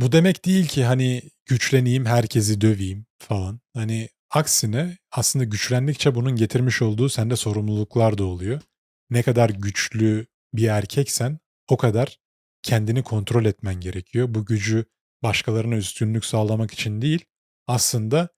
Bu demek değil ki, hani, güçleneyim, herkesi döveyim falan. Hani, aksine aslında güçlendikçe bunun getirmiş olduğu sende sorumluluklar da oluyor. Ne kadar güçlü bir erkeksen o kadar kendini kontrol etmen gerekiyor. Bu gücü başkalarına üstünlük sağlamak için değil, aslında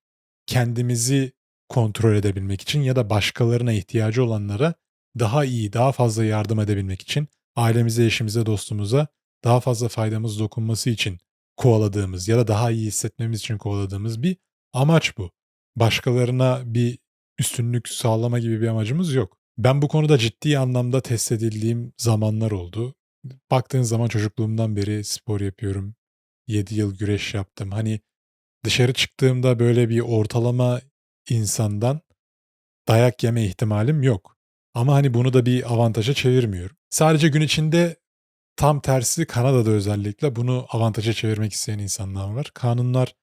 kendimizi kontrol edebilmek için ya da başkalarına ihtiyacı olanlara daha iyi, daha fazla yardım edebilmek için, ailemize, eşimize, dostumuza daha fazla faydamız dokunması için kovaladığımız ya da daha iyi hissetmemiz için kovaladığımız bir amaç bu. Başkalarına bir üstünlük sağlama gibi bir amacımız yok. Ben bu konuda ciddi anlamda test edildiğim zamanlar oldu. Baktığın zaman çocukluğumdan beri spor yapıyorum. 7 yıl güreş yaptım. Hani dışarı çıktığımda böyle bir ortalama insandan dayak yeme ihtimalim yok. Ama hani bunu da bir avantaja çevirmiyorum. Sadece gün içinde tam tersi Kanada'da özellikle bunu avantaja çevirmek isteyen insanlar var. Kanunlar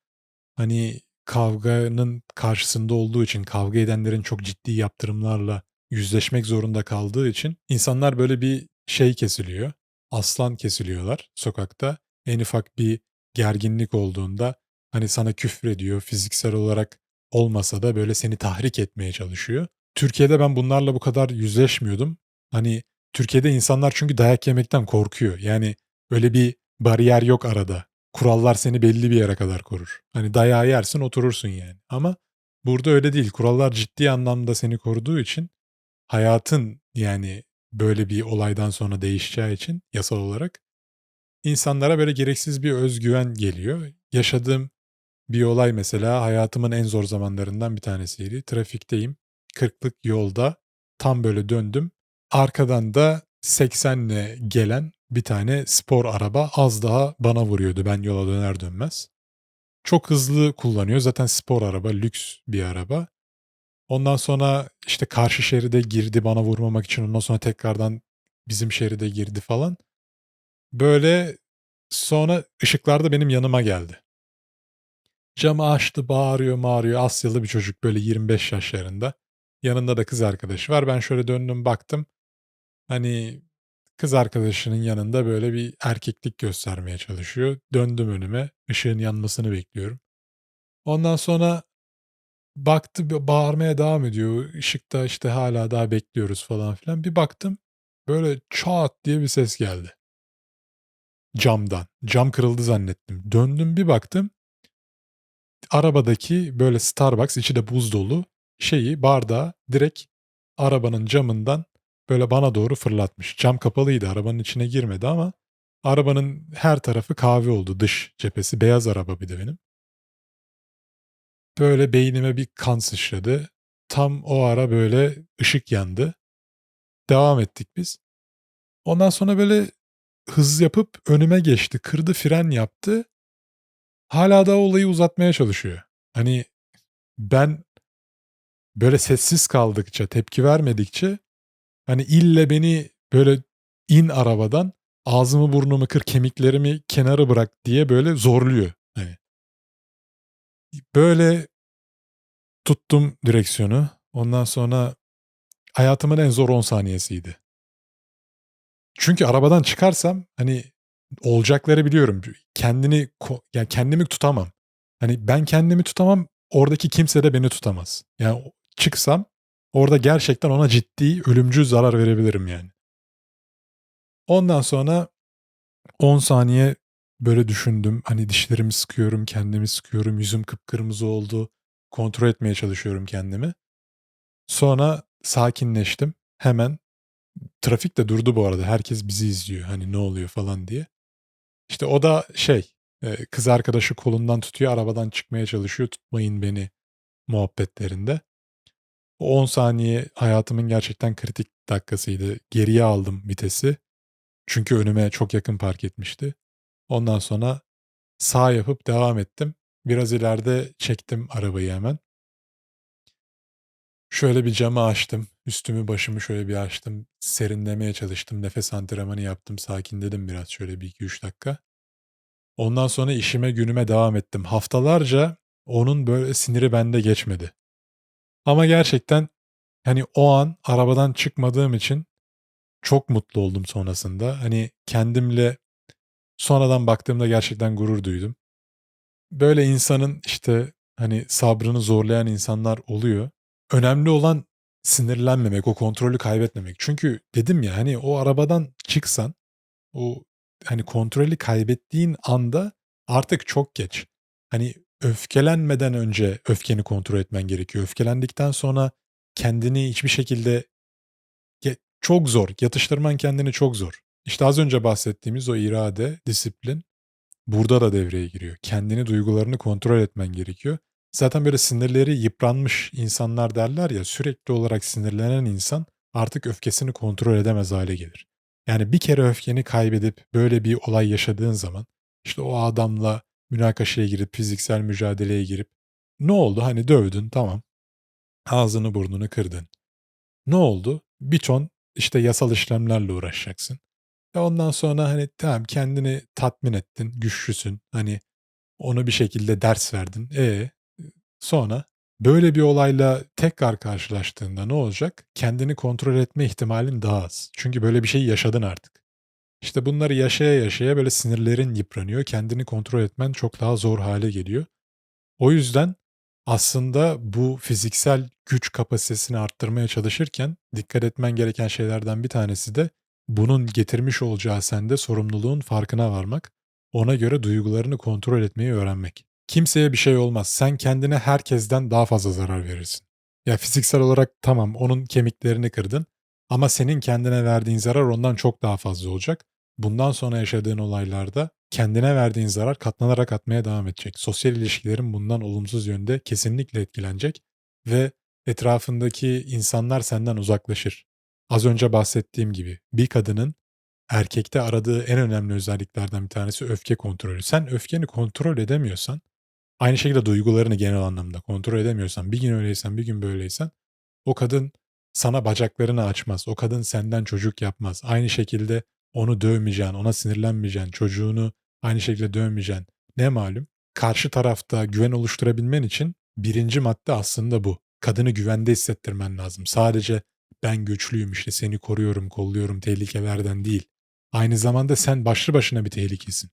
hani kavganın karşısında olduğu için, kavga edenlerin çok ciddi yaptırımlarla yüzleşmek zorunda kaldığı için insanlar böyle bir şey kesiliyor. Aslan kesiliyorlar sokakta. En ufak bir gerginlik olduğunda hani sana küfrediyor, fiziksel olarak olmasa da böyle seni tahrik etmeye çalışıyor. Türkiye'de ben bunlarla bu kadar yüzleşmiyordum. Hani Türkiye'de insanlar çünkü dayak yemekten korkuyor. Yani öyle bir bariyer yok arada. Kurallar seni belli bir yere kadar korur. Hani dayağı yersin oturursun yani. Ama burada öyle değil. Kurallar ciddi anlamda seni koruduğu için hayatın yani böyle bir olaydan sonra değişeceği için yasal olarak insanlara böyle gereksiz bir özgüven geliyor. Yaşadığım bir olay mesela hayatımın en zor zamanlarından bir tanesiydi. Trafikteyim. Kırklık yolda tam böyle döndüm. Arkadan da 80'le gelen bir tane spor araba az daha bana vuruyordu ben yola döner dönmez. Çok hızlı kullanıyor. Zaten spor araba, lüks bir araba. Ondan sonra işte karşı şeride girdi bana vurmamak için. Ondan sonra tekrardan bizim şeride girdi falan. Böyle sonra ışıklar da benim yanıma geldi. Camı açtı, bağırıyor, bağırıyor. Asyalı bir çocuk böyle 25 yaşlarında. Yanında da kız arkadaşı var. Ben şöyle döndüm baktım. Hani kız arkadaşının yanında böyle bir erkeklik göstermeye çalışıyor. Döndüm önüme. ışığın yanmasını bekliyorum. Ondan sonra baktı bağırmaya devam ediyor. Işıkta işte hala daha bekliyoruz falan filan. Bir baktım böyle çat diye bir ses geldi. Camdan. Cam kırıldı zannettim. Döndüm bir baktım. Arabadaki böyle Starbucks içi de buz dolu şeyi bardağı direkt arabanın camından böyle bana doğru fırlatmış. Cam kapalıydı arabanın içine girmedi ama arabanın her tarafı kahve oldu dış cephesi. Beyaz araba bir de benim. Böyle beynime bir kan sıçradı. Tam o ara böyle ışık yandı. Devam ettik biz. Ondan sonra böyle hız yapıp önüme geçti. Kırdı fren yaptı. Hala da olayı uzatmaya çalışıyor. Hani ben böyle sessiz kaldıkça, tepki vermedikçe hani ille beni böyle in arabadan ağzımı burnumu kır kemiklerimi kenara bırak diye böyle zorluyor. Hani. Böyle tuttum direksiyonu. Ondan sonra hayatımın en zor 10 saniyesiydi. Çünkü arabadan çıkarsam hani olacakları biliyorum. Kendini yani kendimi tutamam. Hani ben kendimi tutamam. Oradaki kimse de beni tutamaz. Yani çıksam orada gerçekten ona ciddi ölümcül zarar verebilirim yani. Ondan sonra 10 saniye böyle düşündüm. Hani dişlerimi sıkıyorum, kendimi sıkıyorum, yüzüm kıpkırmızı oldu. Kontrol etmeye çalışıyorum kendimi. Sonra sakinleştim. Hemen trafik de durdu bu arada. Herkes bizi izliyor. Hani ne oluyor falan diye. İşte o da şey, kız arkadaşı kolundan tutuyor, arabadan çıkmaya çalışıyor. Tutmayın beni muhabbetlerinde. O 10 saniye hayatımın gerçekten kritik dakikasıydı. Geriye aldım vitesi. Çünkü önüme çok yakın park etmişti. Ondan sonra sağ yapıp devam ettim. Biraz ileride çektim arabayı hemen. Şöyle bir camı açtım. Üstümü başımı şöyle bir açtım. Serinlemeye çalıştım. Nefes antrenmanı yaptım. Sakinledim biraz şöyle bir iki üç dakika. Ondan sonra işime günüme devam ettim. Haftalarca onun böyle siniri bende geçmedi. Ama gerçekten hani o an arabadan çıkmadığım için çok mutlu oldum sonrasında. Hani kendimle Sonradan baktığımda gerçekten gurur duydum. Böyle insanın, işte, hani, sabrını zorlayan insanlar oluyor. Önemli olan sinirlenmemek, o kontrolü kaybetmemek. Çünkü dedim ya, hani, o arabadan çıksan, o, hani, kontrolü kaybettiğin anda artık çok geç. Hani, öfkelenmeden önce öfkeni kontrol etmen gerekiyor. Öfkelendikten sonra kendini hiçbir şekilde çok zor, yatıştırman kendini çok zor. İşte, az önce bahsettiğimiz o irade, disiplin burada da devreye giriyor. Kendini, duygularını kontrol etmen gerekiyor. Zaten böyle sinirleri yıpranmış insanlar derler ya, sürekli olarak sinirlenen insan artık öfkesini kontrol edemez hale gelir. Yani bir kere öfkeni kaybedip böyle bir olay yaşadığın zaman, işte o adamla münakaşaya girip, fiziksel mücadeleye girip, ne oldu? Hani dövdün, tamam. Ağzını burnunu kırdın. Ne oldu? Bir ton, işte, yasal işlemlerle uğraşacaksın. Ve ondan sonra, hani, tamam kendini tatmin ettin, güçlüsün, hani, ona bir şekilde ders verdin. E, sonra? Böyle bir olayla tekrar karşılaştığında ne olacak? Kendini kontrol etme ihtimalin daha az. Çünkü böyle bir şey yaşadın artık. İşte bunları yaşaya yaşaya böyle sinirlerin yıpranıyor. Kendini kontrol etmen çok daha zor hale geliyor. O yüzden aslında bu fiziksel güç kapasitesini arttırmaya çalışırken dikkat etmen gereken şeylerden bir tanesi de bunun getirmiş olacağı sende sorumluluğun farkına varmak, ona göre duygularını kontrol etmeyi öğrenmek. Kimseye bir şey olmaz. Sen kendine herkesten daha fazla zarar verirsin. Ya fiziksel olarak tamam onun kemiklerini kırdın ama senin kendine verdiğin zarar ondan çok daha fazla olacak. Bundan sonra yaşadığın olaylarda kendine verdiğin zarar katlanarak atmaya devam edecek. Sosyal ilişkilerin bundan olumsuz yönde kesinlikle etkilenecek ve etrafındaki insanlar senden uzaklaşır. Az önce bahsettiğim gibi bir kadının erkekte aradığı en önemli özelliklerden bir tanesi öfke kontrolü. Sen öfkeni kontrol edemiyorsan, aynı şekilde duygularını genel anlamda kontrol edemiyorsan, bir gün öyleysen, bir gün böyleysen, o kadın sana bacaklarını açmaz. O kadın senden çocuk yapmaz. Aynı şekilde onu dövmeyeceksin, ona sinirlenmeyeceksin, çocuğunu aynı şekilde dövmeyeceksin. Ne malum? Karşı tarafta güven oluşturabilmen için birinci madde aslında bu. Kadını güvende hissettirmen lazım. Sadece ben güçlüyüm işte seni koruyorum, kolluyorum tehlikelerden değil. Aynı zamanda sen başlı başına bir tehlikesin.